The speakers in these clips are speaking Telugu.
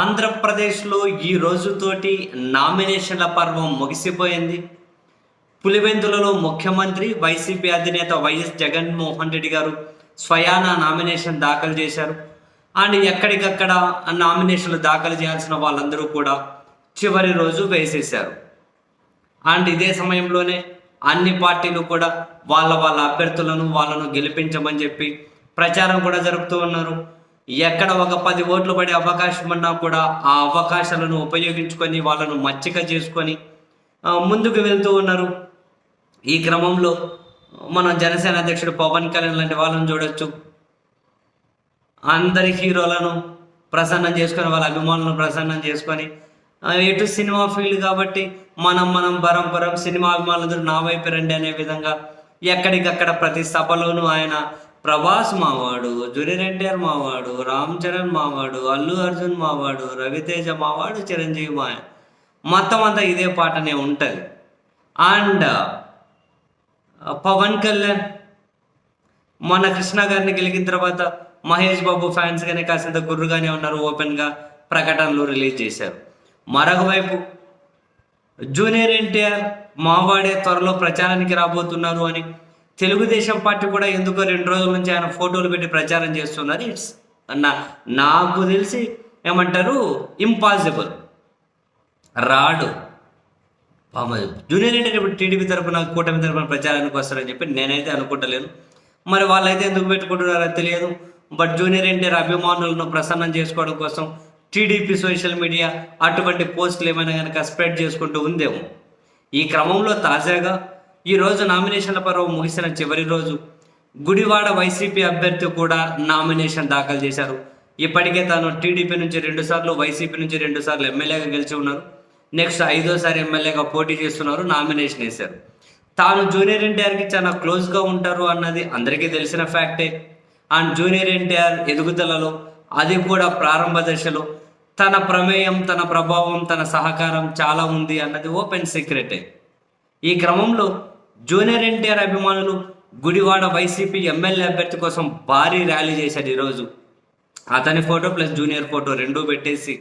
ఆంధ్రప్రదేశ్లో ఈ రోజుతోటి నామినేషన్ల పర్వం ముగిసిపోయింది. పులివెందులలో ముఖ్యమంత్రి వైసీపీ అధినేత వైఎస్ జగన్మోహన్ రెడ్డి గారు స్వయాన నామినేషన్ దాఖలు చేశారు. అండ్ ఎక్కడికక్కడ నామినేషన్లు దాఖలు చేయాల్సిన వాళ్ళందరూ కూడా చివరి రోజు వేసేశారు. అండ్ ఇదే సమయంలోనే అన్ని పార్టీలు కూడా వాళ్ళ వాళ్ళ అభ్యర్థులను వాళ్ళను గెలిపించమని చెప్పి ప్రచారం కూడా జరుపుతూ ఉన్నారు. ఎక్కడ ఒక పది ఓట్లు పడే అవకాశం ఉన్నా కూడా ఆ అవకాశాలను ఉపయోగించుకొని వాళ్ళను మచ్చిక చేసుకొని ముందుకు వెళ్తూ ఉన్నారు. ఈ క్రమంలో మనం జనసేన అధ్యక్షుడు పవన్ కళ్యాణ్ లాంటి వాళ్ళని చూడొచ్చు. అందరి హీరోలను ప్రసన్నం చేసుకొని వాళ్ళ అభిమానులను ప్రసన్నం చేసుకొని ఎటు సినిమా ఫీల్డ్ కాబట్టి మనం మనం బరం సినిమా అభిమానులందరూ నా వైపు రండి అనే విధంగా ఎక్కడికక్కడ ప్రతి సభలోనూ ఆయన ప్రభాస్ మావాడు జూనియర్ ఎన్టీఆర్ మావాడు రామ్ చరణ్ మావాడు అల్లు అర్జున్ మావాడు రవితేజ మావాడు చిరంజీవి మా మొత్తం అంతా ఇదే పాటనే ఉంటుంది. అండ్ పవన్ కళ్యాణ్. మొన్న కృష్ణ గారిని గెలిగిన తర్వాత మహేష్ బాబు ఫ్యాన్స్ గానే కాసింత గుర్రుగానే ఉన్నారు ఓపెన్గా ప్రకటనలు రిలీజ్ చేశారు. మరొక వైపు జూనియర్ ఎన్టీఆర్ మావాడే త్వరలో ప్రచారానికి రాబోతున్నారు అని తెలుగుదేశం పార్టీ కూడా ఎందుకో రెండు రోజుల నుంచి ఆయన ఫోటోలు పెట్టి ప్రచారం చేస్తున్నారు. ఇట్స్ నా నాకు తెలిసి ఏమంటారు? ఇంపాసిబుల్ రాడు. జూనియర్ ఎన్టీఆర్ ఇప్పుడు టీడీపీ తరపున కూటమి తరపున ప్రచారానికి వస్తారని చెప్పి నేనైతే అనుకుంటలేను మరి వాళ్ళైతే ఎందుకు పెట్టుకుంటున్నారో తెలియదు. బట్ జూనియర్ ఎన్టీఆర్ అభిమానులను ప్రసన్నం చేసుకోవడం కోసం టీడీపీ సోషల్ మీడియా అటువంటి పోస్టులు ఏమైనా కనుక స్ప్రెడ్ చేసుకుంటూ ఉందేమో. ఈ క్రమంలో తాజాగా ఈ రోజు నామినేషన్ల పర్వం ముగిసిన చివరి రోజు గుడివాడ వైసీపీ అభ్యర్థి కూడా నామినేషన్ దాఖలు చేశారు. ఇప్పటికే తాను టీడీపీ నుంచి రెండు సార్లు వైసీపీ నుంచి రెండు సార్లు ఎమ్మెల్యేగా గెలిచి ఉన్నారు. నెక్స్ట్ ఐదోసారి ఎమ్మెల్యేగా పోటీ చేస్తున్నారు నామినేషన్ వేశారు. తాను జూనియర్ ఎన్టీఆర్కి చాలా క్లోజ్గా ఉంటారు అన్నది అందరికీ తెలిసిన ఫ్యాక్టే. అండ్ జూనియర్ ఎన్టీఆర్ ఎదుగుదలలో అది కూడా ప్రారంభ దశలో తన ప్రమేయం తన ప్రభావం తన సహకారం చాలా ఉంది అన్నది ఓపెన్ సీక్రెటే. ఈ క్రమంలో జూనియర్ ఎన్టీఆర్ అభిమానులు గుడివాడ వైసీపీ ఎమ్మెల్యే అభ్యర్థి కోసం భారీ ర్యాలీ చేశారు ఈరోజు. అతని ఫోటో ప్లస్ జూనియర్ ఫోటో రెండూ పెట్టేసి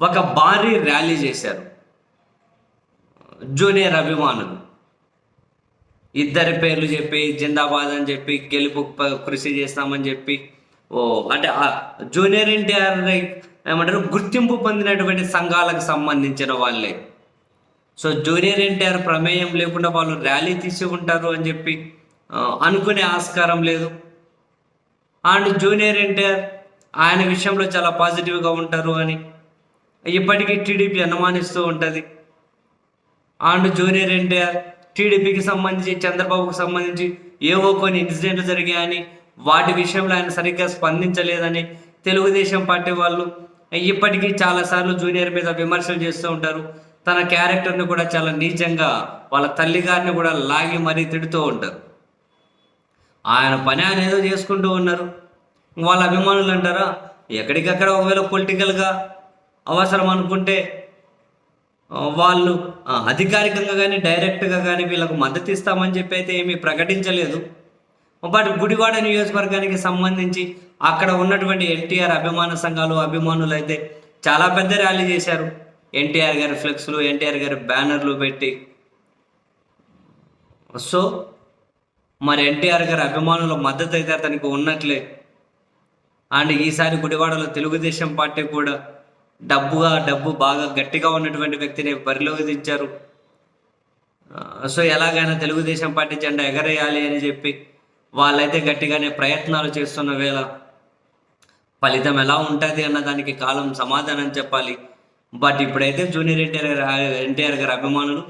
ఒక భారీ ర్యాలీ చేశారు. జూనియర్ అభిమానులు. ఇద్దరి పేర్లు చెప్పి జిందాబాద్ అని చెప్పి గెలుపు కృషి చేస్తామని చెప్పి ఓ అంటే జూనియర్ ఎన్టీఆర్ ఏమంటారు గుర్తింపు పొందినటువంటి సంఘాలకు సంబంధించిన వాళ్ళే. సో జూనియర్ ఎన్టీఆర్ ప్రమేయం లేకుండా వాళ్ళు ర్యాలీ తీసి ఉంటారు అని చెప్పి అనుకునే ఆస్కారం లేదు. అండ్ జూనియర్ ఎన్టీఆర్ ఆయన విషయంలో చాలా పాజిటివ్గా ఉంటారు అని ఇప్పటికీ టీడీపీ అనుమానిస్తూ ఉంటుంది. అండ్ జూనియర్ ఎన్టీఆర్ టీడీపీకి సంబంధించి చంద్రబాబుకు సంబంధించి ఏవో కొన్ని ఇన్సిడెంట్లు జరిగాయని వాటి విషయంలో ఆయన సరిగ్గా స్పందించలేదని తెలుగుదేశం పార్టీ వాళ్ళు ఇప్పటికీ చాలాసార్లు జూనియర్ మీద విమర్శలు చేస్తూ ఉంటారు. తన క్యారెక్టర్ని కూడా చాలా నీచంగా వాళ్ళ తల్లిగారిని కూడా లాగి మరీ తిడుతూ ఉంటారు. ఆయన పని ఆయన ఏదో చేసుకుంటూ ఉన్నారు. వాళ్ళ అభిమానులు అంటారా ఎక్కడికక్కడ ఒకవేళ పొలిటికల్గా అవసరం అనుకుంటే వాళ్ళు అధికారికంగా కానీ డైరెక్ట్గా కానీ వీళ్ళకు మద్దతు ఇస్తామని చెప్పి అయితే ఏమీ ప్రకటించలేదు. బట్ గుడివాడ నియోజకవర్గానికి సంబంధించి అక్కడ ఉన్నటువంటి ఎన్టీఆర్ అభిమాన సంఘాలు అభిమానులు అయితే చాలా పెద్ద ర్యాలీ చేశారు. ఎన్టీఆర్ గారి ఫ్లెక్స్లు ఎన్టీఆర్ గారి బ్యానర్లు పెట్టి. సో మరి ఎన్టీఆర్ గారి అభిమానుల మద్దతు అయితే అతనికి ఉన్నట్లే. అండ్ ఈసారి గుడివాడలో తెలుగుదేశం పార్టీ కూడా డబ్బుగా డబ్బు బాగా గట్టిగా ఉన్నటువంటి వ్యక్తిని బరిలోకి దించారు సో ఎలాగైనా తెలుగుదేశం పార్టీ జెండా ఎగరేయాలి అని చెప్పి వాళ్ళైతే గట్టిగానే ప్రయత్నాలు చేస్తున్న వేళ ఫలితం ఎలా ఉంటుంది అన్న దానికి కాలం సమాధానం చెప్పాలి. బట్ ఇప్పుడైతే జూనియర్ ఎన్టీఆర్ ఎన్టీఆర్ గారి అభిమానులు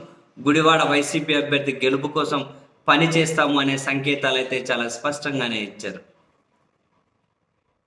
గుడివాడ వైసీపీ అభ్యర్థి గెలుపు కోసం పని చేస్తాము అనే సంకేతాలు అయితే చాలా స్పష్టంగానే ఇచ్చారు.